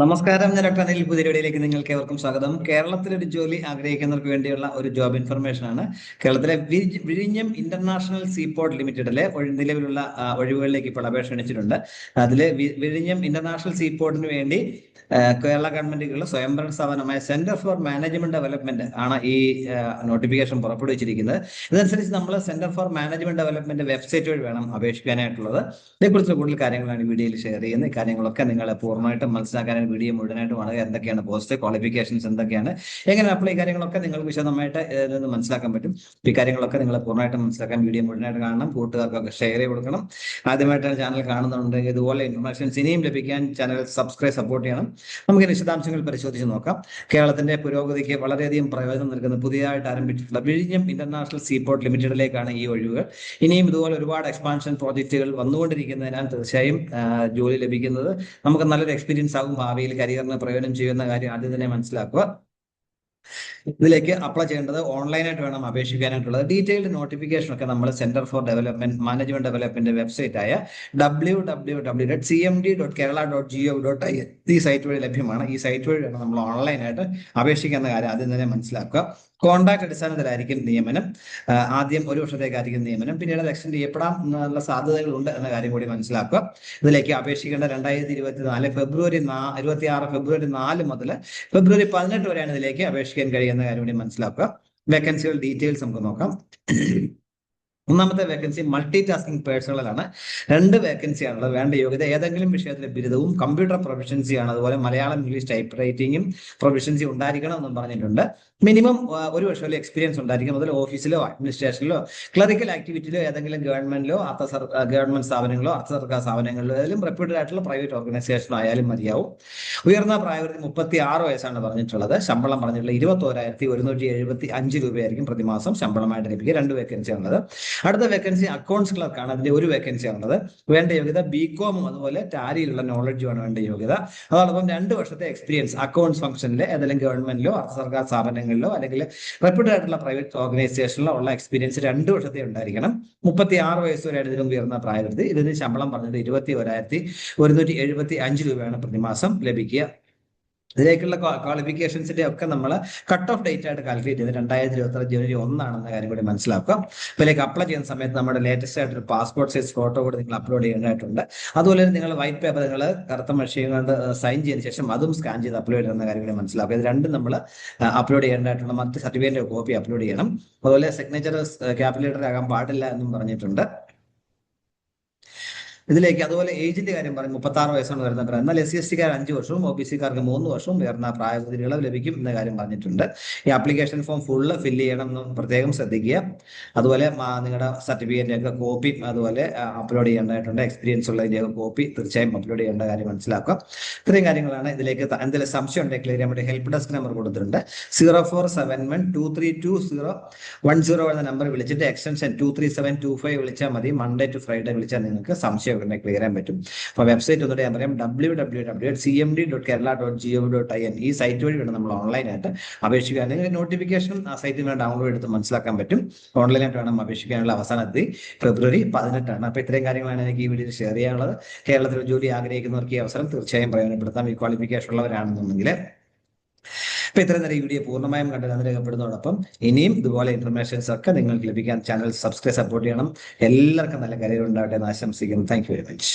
നമസ്കാരം ഞാൻ ഡോക്ടർ അനിൽ പുതിയടിയിലേക്ക് നിങ്ങൾക്ക് ഏവർക്കും സ്വാഗതം. കേരളത്തിലെ ഒരു ജോലി ആഗ്രഹിക്കുന്നവർക്ക് വേണ്ടിയുള്ള ഒരു ജോബ് ഇൻഫർമേഷൻ ആണ് കേരളത്തിലെ വിഴിഞ്ഞം ഇന്റർനാഷണൽ സീപോർട്ട് ലിമിറ്റഡിലെ നിലവിലുള്ള ഒഴിവുകളിലേക്ക് ഇപ്പോൾ അപേക്ഷ ക്ഷണിച്ചിട്ടുണ്ട്. അതിൽ വിഴിഞ്ഞം ഇന്റർനാഷണൽ സീപോർട്ടിന് വേണ്ടി കേരള ഗവൺമെന്റുകളുടെ സ്വയംഭരണ സ്ഥാപനമായ സെന്റർ ഫോർ മാനേജ്മെന്റ് ഡെവലപ്മെന്റ് ആണ് ഈ നോട്ടിഫിക്കേഷൻ പുറപ്പെടുവിച്ചിരിക്കുന്നത്. ഇതനുസരിച്ച് നമ്മൾ centre for management development website വഴി വേണം അപേക്ഷിക്കാനായിട്ടുള്ളത്. ഇതേക്കുറിച്ച് കൂടുതൽ കാര്യങ്ങളാണ് വീഡിയോയിൽ ഷെയർ ചെയ്യുന്നത്. കാര്യങ്ങളൊക്കെ നിങ്ങൾ പൂർണമായിട്ടും മനസ്സിലാക്കാൻ വീഡിയോ മുഴുവനായിട്ട് വളരെ എന്തൊക്കെയാണ് പോസ്റ്റ് ക്വാളിഫിക്കേഷൻസ് എന്തൊക്കെയാണ് എങ്ങനെ അപ്ലൈ കാര്യങ്ങളൊക്കെ നിങ്ങൾക്ക് വിശദമായിട്ട് മനസ്സിലാക്കാൻ പറ്റും. ഈ കാര്യങ്ങളൊക്കെ നിങ്ങൾ പൂർണമായിട്ട് മനസ്സിലാക്കാൻ വീഡിയോ മുഴുവനായിട്ട് കാണണം കൂട്ടുകാർക്കൊക്കെ ഷെയർ ചെയ്ത് കൊടുക്കണം. ആദ്യമായിട്ടാണ് ചാനൽ കാണുന്നുണ്ടെങ്കിൽ ഇതുപോലെ ഇൻഫർമേഷൻസ് ഇനിയും ലഭിക്കാൻ ചാനൽ സബ്സ്ക്രൈബ് സപ്പോർട്ട് ചെയ്യണം. നമുക്ക് വിശദാംശങ്ങൾ പരിശോധിച്ച് നോക്കാം. കേരളത്തിന്റെ പുരോഗതിക്ക് വളരെയധികം പ്രയോജനം നൽകുന്ന പുതിയതായിട്ട് ആരംഭിച്ചിട്ടുള്ള വിഴിഞ്ഞം ഇന്റർനാഷണൽ സീപോർട്ട് ലിമിറ്റഡിലേക്കാണ് ഈ ഒഴിവുകൾ. ഇനിയും ഇതുപോലെ ഒരുപാട് എക്സ്പാൻഷൻ പ്രോജക്റ്റുകൾ വന്നുകൊണ്ടിരിക്കുന്നതിനാൽ തീർച്ചയായും ജോലി ലഭിക്കുന്നത് നമുക്ക് നല്ലൊരു എക്സ്പീരിയൻസ് ആകും. ഭാവിയിൽ കരിയറിന് പ്രയോജനം ചെയ്യുന്ന കാര്യം ആദ്യം തന്നെ മനസ്സിലാക്കുക. ഇതിലേക്ക് അപ്ലൈ ചെയ്യേണ്ടത് ഓൺലൈനായിട്ട് വേണം അപേക്ഷിക്കാനായിട്ടുള്ളത്. ഡീറ്റെയിൽഡ് നോട്ടിഫിക്കേഷൻ ഒക്കെ നമ്മൾ centre for development management development website ആയ W W W dot C M D dot Kerala dot G O dot ഈ സൈറ്റ് വഴി ലഭ്യമാണ്. ഈ സൈറ്റ് വഴി വേണം നമ്മൾ ഓൺലൈനായിട്ട് അപേക്ഷിക്കുന്ന കാര്യം ആദ്യം തന്നെ മനസ്സിലാക്കുക. കോൺട്രാക്ട് അടിസ്ഥാനത്തിലായിരിക്കും നിയമനം. ആദ്യം ഒരു വർഷത്തേക്കായിരിക്കും നിയമനം. പിന്നീട് അത് എക്സ്റ്റെൻഡ് ചെയ്യപ്പെടാം എന്നുള്ള സാധ്യതകളുണ്ട് എന്ന കാര്യം കൂടി മനസ്സിലാക്കുക. ഇതിലേക്ക് അപേക്ഷിക്കേണ്ട രണ്ടായിരത്തി ഇരുപത്തി നാല് ഫെബ്രുവരി നാ ഇരുപത്തി ആറ് ഫെബ്രുവരി നാല് മുതൽ ഫെബ്രുവരി പതിനെട്ട് വരെയാണ് ഇതിലേക്ക് അപേക്ഷിക്കാൻ കഴിയുന്ന കാര്യം കൂടി മനസ്സിലാക്കുക. വേക്കൻസികൾ ഡീറ്റെയിൽസ് നമുക്ക് നോക്കാം. ഒന്നാമത്തെ വേക്കൻസി മൾട്ടി ടാസ്കിംഗ് പേഴ്സണലാണ് രണ്ട് വേക്കൻസി ആണുള്ളത് വേണ്ട യോഗ്യത ഏതെങ്കിലും വിഷയത്തിലെ ബിരുദവും കമ്പ്യൂട്ടർ പ്രൊഫഷൻസി ആണ്. അതുപോലെ മലയാളം ഇംഗ്ലീഷ് ടൈപ്പ് റൈറ്റിംഗും പ്രൊഫഷൻസി ഉണ്ടായിരിക്കണം എന്നും പറഞ്ഞിട്ടുണ്ട്. മിനിമം ഒരു വർഷമല്ലോ എക്സ്പീരിയൻസ് ഉണ്ടായിരിക്കും അതിൽ ഓഫീസിലോ അഡ്മിനിസ്ട്രേഷനിലോ ക്ലറിക്കൽ ആക്ടിവിറ്റിയിലോ ഏതെങ്കിലും ഗവൺമെന്റിലോ സർ ഗവൺമെന്റ് സ്ഥാപനങ്ങളോ അർദ്ധ സർക്കാർ സ്ഥാപനങ്ങളിലോ ഏതെങ്കിലും റെപ്യൂട്ടഡ് ആയിട്ടുള്ള പ്രൈവറ്റ് ഓർഗനൈസേഷനോ ആയാലും മതിയാവും. ഉയർന്ന പ്രായപരിധി മുപ്പത്തി ആറ് വയസ്സാണ് പറഞ്ഞിട്ടുള്ളത്. ശമ്പളം പറഞ്ഞിട്ടുള്ള ഇരുപത്തോരായിരത്തി ഒരുന്നൂറ്റി എഴുപത്തി അഞ്ച് രൂപയായിരിക്കും പ്രതിമാസം ശമ്പളമായിട്ട് ലഭിക്കുക. രണ്ട് വേക്കൻസി ഉള്ളത് അടുത്ത വേക്കൻസി അക്കൗണ്ട്സ് ക്ലർക്കാണ് അതിന്റെ ഒരു വേക്കൻസി ഉള്ളത് വേണ്ട യോഗ്യത ബി കോമും അതുപോലെ ടാലിയിലുള്ള നോളജുമാണ് വേണ്ട യോഗ്യത. അതോടൊപ്പം രണ്ട് വർഷത്തെ എക്സ്പീരിയൻസ് അക്കൗണ്ട്സ് ഫംഗ്ഷനിലെ ഏതെങ്കിലും ഗവൺമെന്റിലോ അർദ്ധ സർക്കാർ സ്ഥാപനങ്ങളിലോ അല്ലെങ്കിൽ റെപ്യൂട്ടഡ് ആയിട്ടുള്ള പ്രൈവറ്റ് ഓർഗനൈസേഷനിലോ ഉള്ള എക്സ്പീരിയൻസ് രണ്ട് വർഷത്തെ ഉണ്ടായിരിക്കണം. മുപ്പത്തി ആറ് വയസ്സ് വരെ ഇതിനും ഉയർന്ന പ്രായപരിധി. ഇതിന് ശമ്പളം പറഞ്ഞത് ഇരുപത്തി ഒരായിരത്തി ഒരുന്നൂറ്റി എഴുപത്തി അഞ്ച് രൂപയാണ് പ്രതിമാസം ലഭിക്കുക. ഇതിലേക്കുള്ള ക്വാളിഫിക്കേഷൻസിന്റെ ഒക്കെ നമ്മൾ കട്ട് ഓഫ് ഡേറ്റ് ആയിട്ട് കാൽക്കുലേറ്റ് ചെയ്ത് രണ്ടായിരത്തി ഇരുപത്തി ജനുവരി ഒന്നാണെന്ന കാര്യം കൂടി മനസ്സിലാക്കുക. ഇതിലേക്ക് അപ്ലൈ ചെയ്യുന്ന സമയത്ത് നമ്മുടെ ലേറ്റസ്റ്റ് ആയിട്ടൊരു പാസ്പോർട്ട് സൈസ് ഫോട്ടോ കൂടി നിങ്ങൾ അപ്ലോഡ് ചെയ്യേണ്ടതായിട്ടുണ്ട്. അതുപോലെ തന്നെ നിങ്ങൾ വൈറ്റ് പേപ്പർ നിങ്ങൾ കറുത്ത മഷീൻ കൊണ്ട് സൈൻ ചെയ്തതിന് ശേഷം അതും സ്കാൻ ചെയ്ത് അപ്ലോഡ് ചെയ്യുന്ന കാര്യം കൂടി മനസ്സിലാക്കുക. ഇത് രണ്ടും നമ്മൾ അപ്ലോഡ് ചെയ്യേണ്ടതായിട്ടുള്ള മറ്റ് സർട്ടിഫിക്കറ്റിന്റെ കോപ്പി അപ്ലോഡ് ചെയ്യണം. അതുപോലെ സിഗ്നേച്ചർ ക്യാപിലേറ്റർ ആകാൻ പാടില്ല എന്നും പറഞ്ഞിട്ടുണ്ട്. ഇതിലേക്ക് അതുപോലെ ഏജിന്റെ കാര്യം പറഞ്ഞു. മുപ്പത്തി ആറ് വയസ്സാണ് വരുന്ന പ്രായം. എന്നാൽ എസ് സി എസ് ടിക്കാർ അഞ്ച് വർഷവും ഒ ബി സിക്കാർക്ക് മൂന്ന് വർഷവും ഉയർന്ന പ്രായപരിധി ഇളവ് ലഭിക്കും എന്ന കാര്യം പറഞ്ഞിട്ടുണ്ട്. ഈ ആപ്ലിക്കേഷൻ ഫോം ഫുള്ള് ഫില്ല് ചെയ്യണം എന്ന് പ്രത്യേകം ശ്രദ്ധിക്കുക. അതുപോലെ നിങ്ങളുടെ സർട്ടിഫിക്കറ്റിന്റെ ഒക്കെ കോപ്പി അതുപോലെ അപ്ലോഡ് ചെയ്യേണ്ടതായിട്ടുണ്ട്. എക്സ്പീരിയൻസ് ഉള്ളതിന്റെ കോപ്പി തീർച്ചയായും അപ്ലോഡ് ചെയ്യേണ്ട കാര്യം മനസ്സിലാക്കുക. ഇത്രയും കാര്യങ്ങളാണ് ഇതിലേക്ക് എന്തെങ്കിലും സംശയം ഉണ്ടെങ്കിൽ ക്ലിയർ ചെയ്യാൻ ഹെൽപ്പ് ഡെസ്ക് നമ്പർ കൊടുത്തിട്ടുണ്ട്. Zero four seven one two three two zero one zero എന്ന നമ്പർ വിളിച്ചിട്ട് extension two three seven two five വിളിച്ചാൽ മതി. മൺഡേ ടു ഫ്രൈഡേ വിളിച്ചാൽ നിങ്ങൾക്ക് സംശയം ഉണ്ടെങ്കിൽ ക്ലിയർ ചെയ്യാൻ പറ്റും. അപ്പോൾ വെബ്സൈറ്റ് ഒന്നുകൂടെ ഞാൻ പറയാം W W W C M D dot Kerala dot G O dot I N ഈ സൈറ്റ് വഴി വേണം നമ്മൾ ഓൺലൈനായിട്ട് അപേക്ഷിക്കുക അല്ലെങ്കിൽ നോട്ടിഫിക്കേഷൻ ആ സൈറ്റിൽ നിന്ന് ഡൗൺലോഡ് എടുത്ത് മനസ്സിലാക്കാൻ പറ്റും. ഓൺലൈനായിട്ട് വേണം അപേക്ഷിക്കാനുള്ള അവസാന തീയതി ഫെബ്രുവരി പതിനെട്ടാണ്. അപ്പോൾ ഇത്രയും കാര്യങ്ങളാണ് എനിക്ക് ഈ വീഡിയോയിൽ ഷെയർ ചെയ്യാനുള്ളത്. കേരളത്തിൽ ജോലി ആഗ്രഹിക്കുന്നവർക്ക് ഈ അവസരം തീർച്ചയായും പ്രയോജനപ്പെടുത്താം. ഈ ക്വാളിഫിക്കേഷൻ ഉള്ളവരാണെന്നുണ്ടെങ്കിൽ അപ്പൊ ഇത്രയും നേരം വീഡിയോ പൂർണമായും കണ്ടത് രേഖപ്പെടുന്നതോടൊപ്പം ഇനിയും ഇതുപോലെ ഇൻഫർമേഷൻസ് ഒക്കെ നിങ്ങൾക്ക് ലഭിക്കാൻ ചാനൽ സബ്സ്ക്രൈബ് സപ്പോർട്ട് ചെയ്യണം. എല്ലാവർക്കും നല്ല കരിയർ ഉണ്ടാവട്ടെ എന്ന് ആശംസിക്കുന്നു. Thank very much